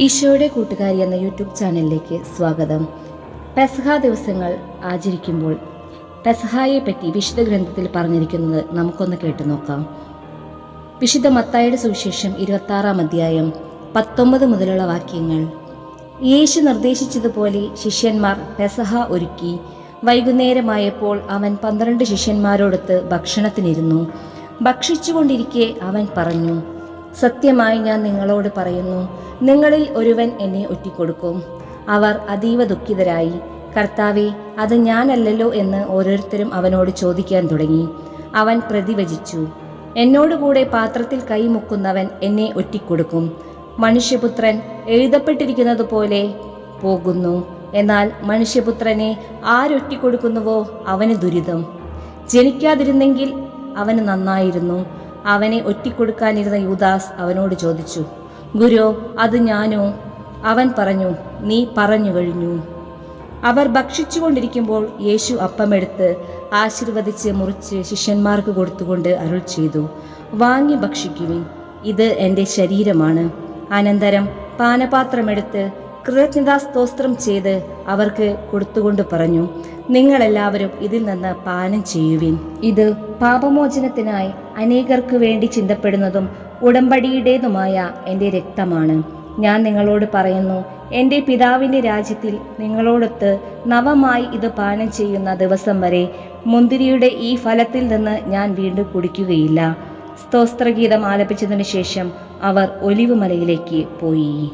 ഈശോയുടെ കൂട്ടുകാരി എന്ന യൂട്യൂബ് ചാനലിലേക്ക് സ്വാഗതം. പെസഹ ദിവസങ്ങൾ ആചരിക്കുമ്പോൾ പെസഹായെ പറ്റി വിശുദ്ധ ഗ്രന്ഥത്തിൽ പറഞ്ഞിരിക്കുന്നത് നമുക്കൊന്ന് കേട്ടു നോക്കാം. വിശുദ്ധ മത്തായുടെ സുവിശേഷം ഇരുപത്താറാം അധ്യായം പത്തൊമ്പത് മുതലുള്ള വാക്യങ്ങൾ. യേശു നിർദ്ദേശിച്ചതുപോലെ ശിഷ്യന്മാർ പെസഹ ഒരുക്കി. വൈകുന്നേരമായപ്പോൾ അവൻ പന്ത്രണ്ട് ശിഷ്യന്മാരോടൊത്ത് ഭക്ഷണത്തിനിരുന്നു. ഭക്ഷിച്ചുകൊണ്ടിരിക്കെ അവൻ പറഞ്ഞു സത്യമായി ഞാൻ നിങ്ങളോട് പറയുന്നു നിങ്ങളിൽ ഒരുവൻ എന്നെ ഒറ്റിക്കൊടുക്കും. അവർ അതീവ ദുഃഖിതരായി കർത്താവെ അത് ഞാനല്ലല്ലോ എന്ന് ഓരോരുത്തരും അവനോട് ചോദിക്കാൻ തുടങ്ങി. അവൻ പ്രതിവചിച്ചു എന്നോടുകൂടെ പാത്രത്തിൽ കൈമുക്കുന്നവൻ എന്നെ ഒറ്റിക്കൊടുക്കും. മനുഷ്യപുത്രൻ എഴുതപ്പെട്ടിരിക്കുന്നത് പോലെ പോകുന്നു. എന്നാൽ മനുഷ്യപുത്രനെ ആരൊറ്റിക്കൊടുക്കുന്നുവോ അവന് ദുരിതം. ജനിക്കാതിരുന്നെങ്കിൽ അവന് നന്നായിരുന്നു. അവനെ ഒറ്റിക്കൊടുക്കാനിരുന്ന യൂദാസ് അവനോട് ചോദിച്ചു ഗുരു അത് ഞാനോ? അവൻ പറഞ്ഞു നീ പറഞ്ഞു കഴിഞ്ഞു. അവർ ഭക്ഷിച്ചുകൊണ്ടിരിക്കുമ്പോൾ യേശു അപ്പമെടുത്ത് ആശീർവദിച്ച് മുറിച്ച് ശിഷ്യന്മാർക്ക് കൊടുത്തുകൊണ്ട് അരുൾ ചെയ്തു വാങ്ങി ഭക്ഷിക്കുവിൻ ഇത് എന്റെ ശരീരമാണ്. അനന്തരം പാനപാത്രമെടുത്ത് കൃതജ്ഞതാസ്തോത്രം ചെയ്ത് അവർക്ക് കൊടുത്തുകൊണ്ട് പറഞ്ഞു നിങ്ങളെല്ലാവരും ഇതിൽ നിന്ന് പാനം ചെയ്യുവിൻ. ഇത് പാപമോചനത്തിനായി അനേകർക്ക് വേണ്ടി ചിന്തപ്പെടുന്നതും ഉടമ്പടിയുടേതുമായ എന്റെ രക്തമാണ്. ഞാൻ നിങ്ങളോട് പറയുന്നു എന്റെ പിതാവിന്റെ രാജ്യത്തിൽ നിങ്ങളോടൊത്ത് നവമായി ഇത് പാനം ചെയ്യുന്ന ദിവസം വരെ മുന്തിരിയുടെ ഈ ഫലത്തിൽ നിന്ന് ഞാൻ വീണ്ടും കുടിക്കുകയില്ല. സ്തോത്രഗീതം ആലപിച്ചതിനു ശേഷം അവർ ഒലിവുമലയിലേക്ക് പോയി.